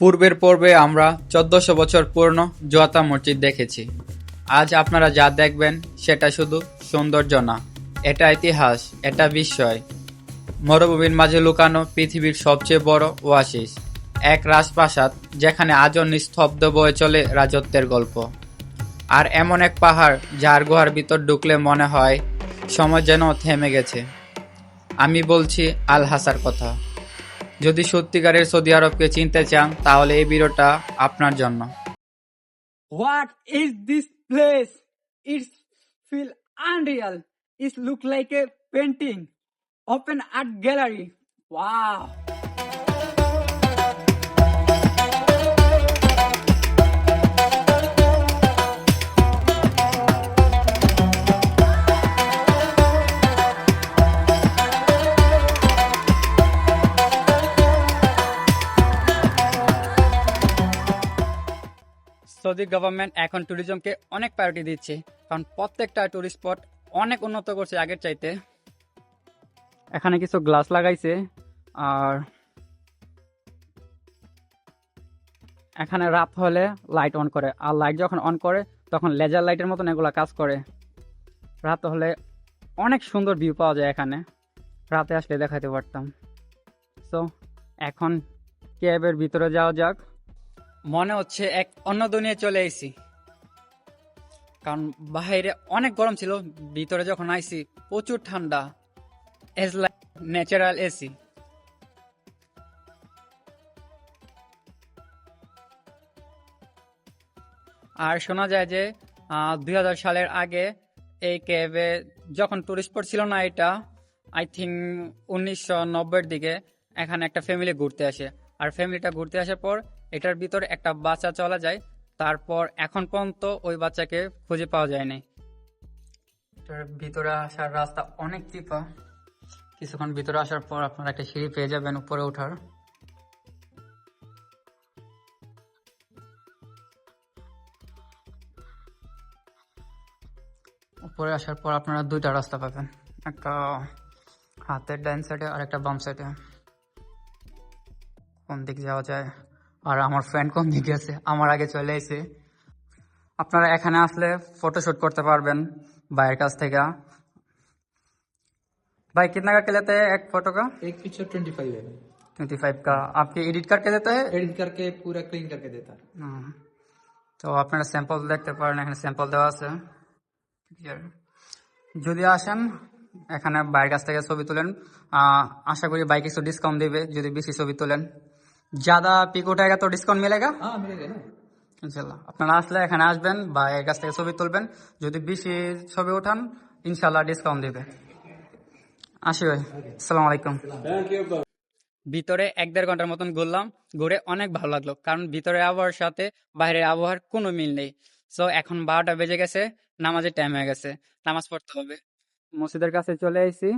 পূর্বের পর্বে আমরা চোদ্দশো বছর পুরনো জোয়াতা মসজিদ দেখেছি। আজ আপনারা যা দেখবেন সেটা শুধু সৌন্দর্য না, এটা ইতিহাস, এটা বিস্ময়। মরুভূমির মাঝে লুকানো পৃথিবীর সবচেয়ে বড় ওয়াসিস এক রাজপ্রাসাদ যেখানে আজও নিস্তব্ধ বয়ে চলে রাজত্বের গল্প। আর এমন এক পাহাড় যার গুহার ভিতর ঢুকলে মনে হয় সময় যেন থেমে গেছে। আমি বলছি আল হাসার কথা। যদি সত্যিকারের সৌদি আরবকে চিনতে চান, তাহলে এই ভিডিওটা আপনার জন্য। What is this place it's feel unreal it's look like a painting open art gallery wow Saudi government এখন ট্যুরিজমকে অনেক প্রায়োরিটি দিচ্ছে। কারণ প্রত্যেকটা ট্যুরিস্ট স্পট অনেক উন্নত করছে আগের চাইতে। এখানে কিছু গ্লাস লাগাইছে, আর এখানে রাত হলে লাইট অন করে। আর লাইট যখন অন করে, তখন লেজার লাইটের মতন এগুলো কাজ করে। রাত হলে অনেক সুন্দর ভিউ পাওয়া যায় এখানে। রাতে আসলে দেখাতে পারতাম। সো এখন ক্যাবের ভিতরে যাওয়া যাক। মনে হচ্ছে এক অন্য দুনিয়ায় চলে এসেছি কারণ বাইরে অনেক গরম ছিল, ভিতরে যখন আইছি প্রচুর ঠান্ডা এজ লাইক ন্যাচারাল এসি আর শোনা যায় যে দুই হাজার সালের আগে এই ক্যাবে যখন টুরিস্ট স্পট ছিল না এটা আই থিঙ্ক উনিশশো নব্বইয়ের দিকে এখানে একটা ফ্যামিলি ঘুরতে আসে। আর ফ্যামিলিটা ঘুরতে আসার পর এটার ভিতরে একটা বাচ্চা চলা যায়, তারপর এখন পর্যন্ত ওই বাচ্চাকে খুঁজে পাওয়া যায়নি এটার ভিতরে আসার রাস্তা অনেক চিপা কিছুক্ষণ ভিতরে আসার পর আপনারা একটা সিঁড়ি পেয়ে যাবেন উপরে ওঠার। উপরে আসার পর আপনারা দুইটা রাস্তা পাবেন, একটা হাতের ডাইন সাইডে আর একটা বাম সাইডে কোন দিক যাওয়া যায়? আর আমার ফ্রেন্ড কোন দিকে আছে আমার আগে চলে এসে আপনারা এখানে আসলে ফটোশুট করতে পারবেন ভাইয়ের কাছ থেকে भाई कितना का के लेते हैं एक फोटो का एक पिक्चर ट्वेंटी फाइव है ट्वेंटी फाइव का आपके एडिट करके देते हैं एडिट करके पूरा क्लीन करके देता है হুম। তো আপনারা স্যাম্পল দেখতে পারেন এখানে স্যাম্পল দেওয়া আছে Picture। যদি আসেন এখানে বাইরের কাছ থেকে ছবি তোলেন আহ, আশা করি বাইক কিছু ডিসকাউন্ট দিবে যদি বেশি ছবি তোলেন ज़्यादा पिक उठाएगा तो डिस्काउंट मिलेगा हाँ मिलेगा ना ইনশাল্লাহ আপনারা আসলে এখানে আসবেন বা এর কাছ থেকে ছবি তুলবেন যদি বেশি ছবি ওঠান ইনশাল্লাহ ডিসকাউন্ট দিবে আসি ভাই আসসালামু আলাইকুম ভিতরে এক দেড় ঘন্টার মতন ঘুরলাম ঘুরে অনেক ভালো লাগলো কারণ ভিতরে আবহাওয়ার সাথে বাইরের আবহাওয়ার কোনো মিল নেই সো এখন বারোটা বেজে গেছে নামাজের টাইম হয়ে গেছে নামাজ পড়তে হবে মসজিদের কাছে চলে এসেছি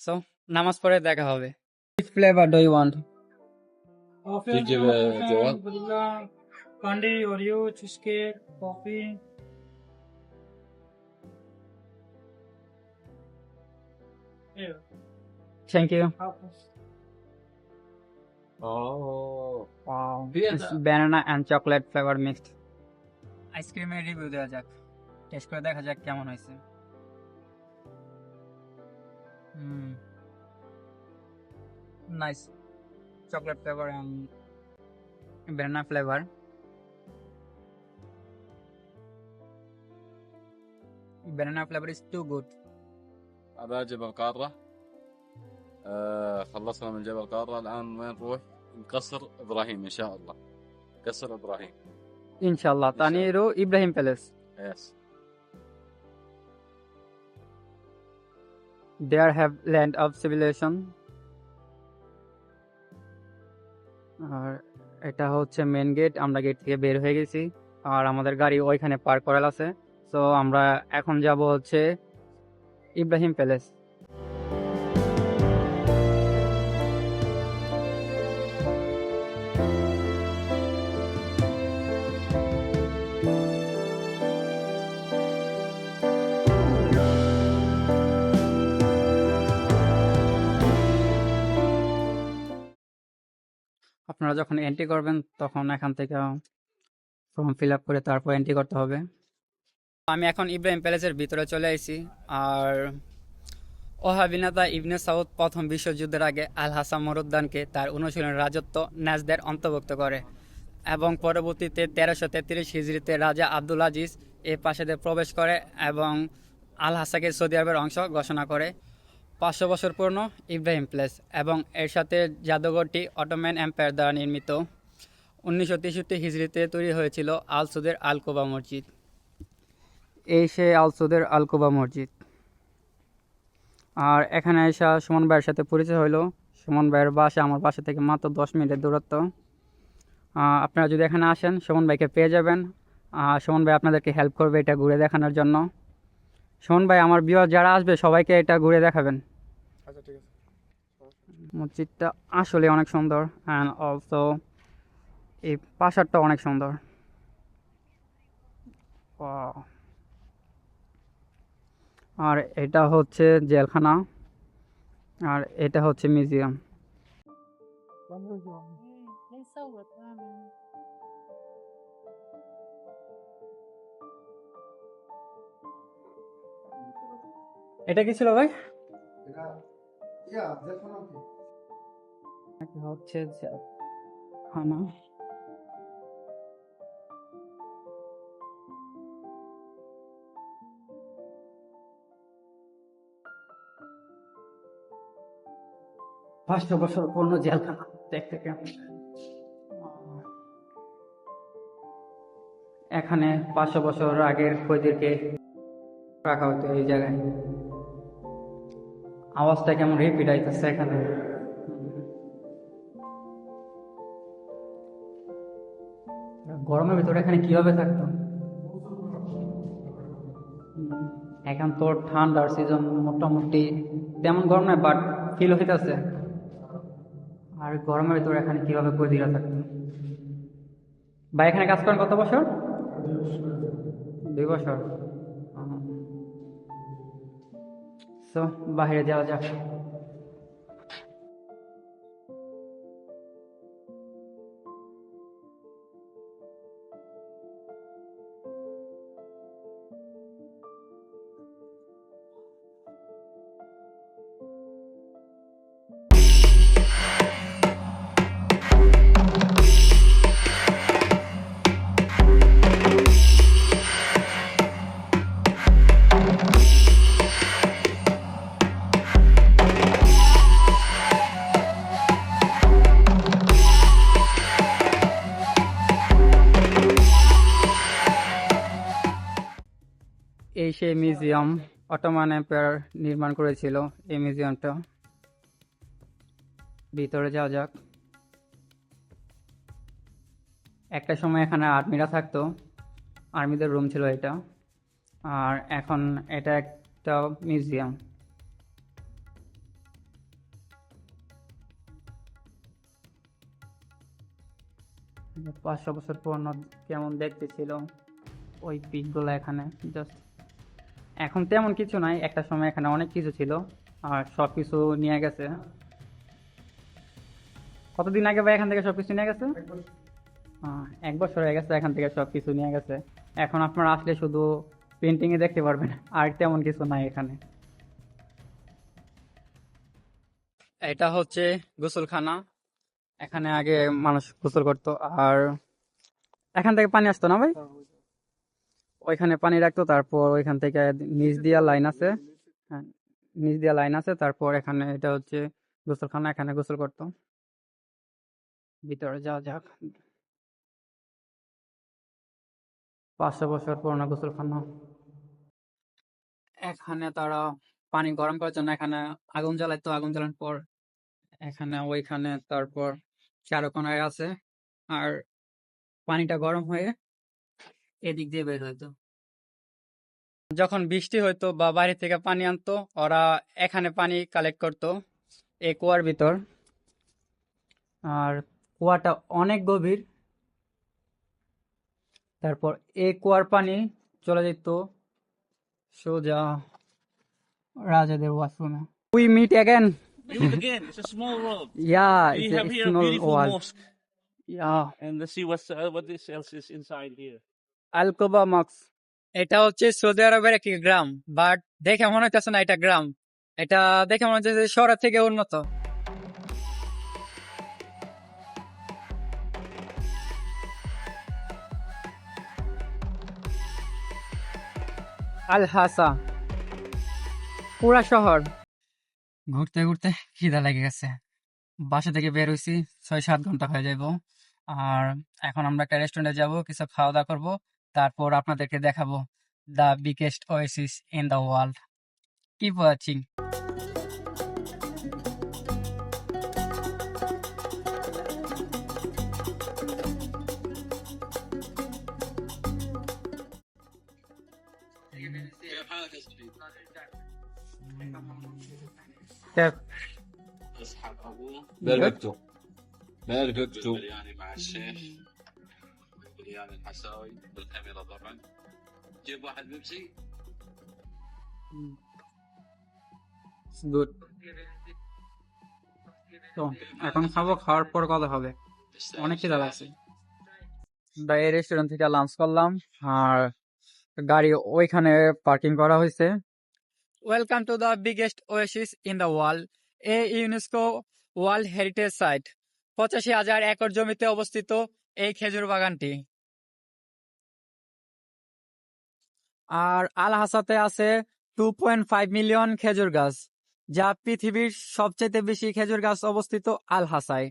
সো নামাজ পড়ে দেখা হবে flavour do you want After Did you give a? Candy, Oreo, cheesecake, coffee. Yeah. Thank you. Oh. Wow. It's banana and chocolate flavor mixed. আইসক্রিমের রিভিউ দেওয়া যাক টেস্ট করে দেখা যাক কেমন হয়েছে hmm. Hmm chocolate flavor and banana flavor. Banana flavor is too good. هذا جبل قارة آه خلصنا من جبل قارة الآن وين نروح؟ قصر إبراهيم إن شاء الله قصر إبراهيم إن شاء الله تاني رو إبراهيم بالاس yes. There have land of civilization আর এটা হচ্ছে মেন গেট আমরা গেট থেকে বের হয়ে গেছি। আর আমাদের গাড়ি ওইখানে পার্ক করাল আছে। সো আমরা এখন যাব হচ্ছে ইব্রাহিম প্যালেস আপনারা যখন এন্ট্রি করবেন, তখন এখান থেকে ফর্ম ফিল আপ করে তারপর এন্ট্রি করতে হবে। আমি এখন ইব্রাহিম প্যালেসের ভিতরে চলে এসেছি আর ওহাবিনাতা ইবনে সাউদ প্রথম বিশ্বযুদ্ধের আগে আল হাসান মরুদ্দানকে তার অনুশীলনের রাজত্ব ন্যাজদের অন্তর্ভুক্ত করে এবং পরবর্তীতে তেরোশো তেত্রিশ হিজড়িতে রাজা আব্দুল আজিজ এ প্রাসাদে প্রবেশ করে এবং আল হাসাকে সৌদি আরবের অংশ ঘোষণা করে। পাঁচশো বছর পুরনো ইব্রাহিম প্লেস এবং এর সাথে জাদুঘরটি অটোম্যান এম্পায়ার দ্বারা নির্মিত। উনিশশো তেষট্টি হিজড়িতে তৈরি হয়েছিল আল সুদের আল মসজিদ। এই সে আল সুদের আল মসজিদ। আর এখানে এসে সুমন ভাইয়ের সাথে পরিচয় হলো সুমন ভাইয়ের বাসা আমার বাসা থেকে মাত্র দশ মিনিটের দূরত্ব। আপনারা যদি এখানে আসেন, সুমন ভাইকে পেয়ে যাবেন। সুমন ভাই আপনাদেরকে হেল্প করবে এটা ঘুরে দেখানোর জন্য। সুমন ভাই আমার বিয়ে যারা আসবে সবাইকে এটা ঘুরে দেখাবেন। মসজিদটা আসলে অনেক সুন্দর অ্যান্ড অলসো এই প্রাসাদটা অনেক সুন্দর. আর এটা হচ্ছে জেলখানা আর এটা হচ্ছে মিউজিয়াম। এটা কি ছিল ভাই? হচ্ছে পাঁচশো বছর পূর্ণ জেলখানা। দেখতে কেমন? এখানে পাঁচশো বছর আগের কয়েদিরকে রাখা হতো এই জায়গায়। আওয়াজটা কেমন রিপিট আইতেছে এখানে? গরমের ভিতরে এখানে কীভাবে থাকতো? এখন তো ঠান্ডার সিজন মোটামুটি তেমন গরম নয় বাট ফিল হইতেছে। আর গরমের ভিতরে এখানে কীভাবে কয়েদিরা থাকতো? বা এখানে কাজ করেন কত বছর? দুই বছর। সো বাইরে যাওয়া যাক। এই সেই মিউজিয়াম অটোমান এম্পায়ার নির্মাণ করেছিল। এই মিউজিয়ামটা ভিতরে যাওয়া যাক। একটা সময় এখানে আর্মিরা থাকতো। আর্মিদের রুম ছিল এটা। আর এখন এটা একটা মিউজিয়াম। পাঁচশো বছর পুরনো কেমন দেখতে ছিল ওই পিকগুলো এখানে? জাস্ট এখন তেমন কিছু নাই একটা সময় এখানে অনেক কিছু ছিল আর সব কিছু নিয়ে গেছে। কতদিন আগে ভাই এখান থেকে সব কিছু নিয়ে গেছে? এক বছর। হয়ে গেছে এখান থেকে সব কিছু নিয়ে গেছে। এখন আপনারা আসলে শুধু পেন্টিংয়ে দেখতে পারবেন আর তেমন কিছু নাই এখানে। এটা হচ্ছে গোসলখানা। এখানে আগে মানুষ গোসল করতো আর এখান থেকে পানি আসতো না ভাই? ওইখানে পানি রাখতো, তারপর ওইখান থেকে নিচ দিয়া লাইন আছে। হ্যাঁ নিচ দিয়া লাইন আছে, তারপর এখানে এটা হচ্ছে গোসলখানা, এখানে গোসল করতো। ভিতরে যাওয়া যাক। পাঁচশো বছর পুরনো গোসলখানা। এখানে তারা পানি গরম করার জন্য এখানে আগুন জ্বালাইতো, আগুন জ্বালানোর পর এখানে ওইখানে তারপর চারকোনায় আছে। আর পানিটা গরম হয়ে এদিক দিয়ে বের হইতো। যখন বৃষ্টি হইতো বা বাইরে থেকে পানি আনতো ওরা এখানে পানি কালেক্ট করতো এই কুয়ার ভিতর আর কুয়াটা অনেক গভীর তারপর এই কুয়ার পানি চলে যেত সোজা রাজাদের ওয়াশরুমে we meet again We again. It's a small world. Yeah, We it's a have here a beautiful wall. mosque. Yeah. And let's see what's uh, what this else is inside here. আলকোবা মক্স এটা হচ্ছে Saudi আরবের একটি গ্রাম but দেখে মনে হচ্ছে না এটা গ্রাম। এটা দেখে মনে হচ্ছে শহর থেকে উন্নত। আল হাসা। পুরা শহর। ঘুরতে ঘুরতে খিদা লেগে গেছে। বাসা থেকে বের হইছি, ছয় সাত ঘণ্টা হয়ে যাইব। আর এখন আমরা একটা রেস্টুরেন্টে যাব, কিছু খাওয়া দাওয়া করব। তারপর আপনাদেরকে দেখাবো the biggest oasis in the world keep watching كيف حالك يا سعيد؟ كيف اسحب ابوه بيرفكتو بيرفكتو بيرفكتو بالبرياني مع الشيخ بالبرياني الحساوي بالكاميرا طبعا جيب واحد بيبسي good তো এখন খাবো খাওয়ার পর কথা হবে تستاهل অনেক খিদা লাগছে আমরা এই রেস্টুরেন্ট থেকে লাঞ্চ করলাম আর গাড়ি ওইখানে পার্কিং করা হয়েছে welcome to the biggest oasis in the world a UNESCO world heritage site পঁচাশি হাজার একর জমিতে অবস্থিত এই খেজুর বাগানটি আর আল হাসাতে আছে টু পয়েন্ট ফাইভ মিলিয়ন খেজুর গাছ, যা পৃথিবীর সবচেয়ে বেশি খেজুর গাছ অবস্থিত আল হাসায়।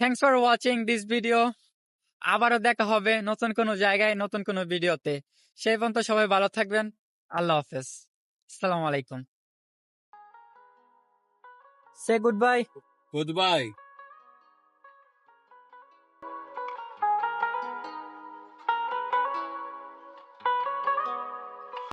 Thanks for watching this video আবারও দেখা হবে নতুন কোনো জায়গায়, নতুন কোনো ভিডিওতে। সেই পর্যন্ত সবাই ভালো থাকবেন। আল্লাহ হাফেজ। সালাম আলাইকুম say goodbye good bye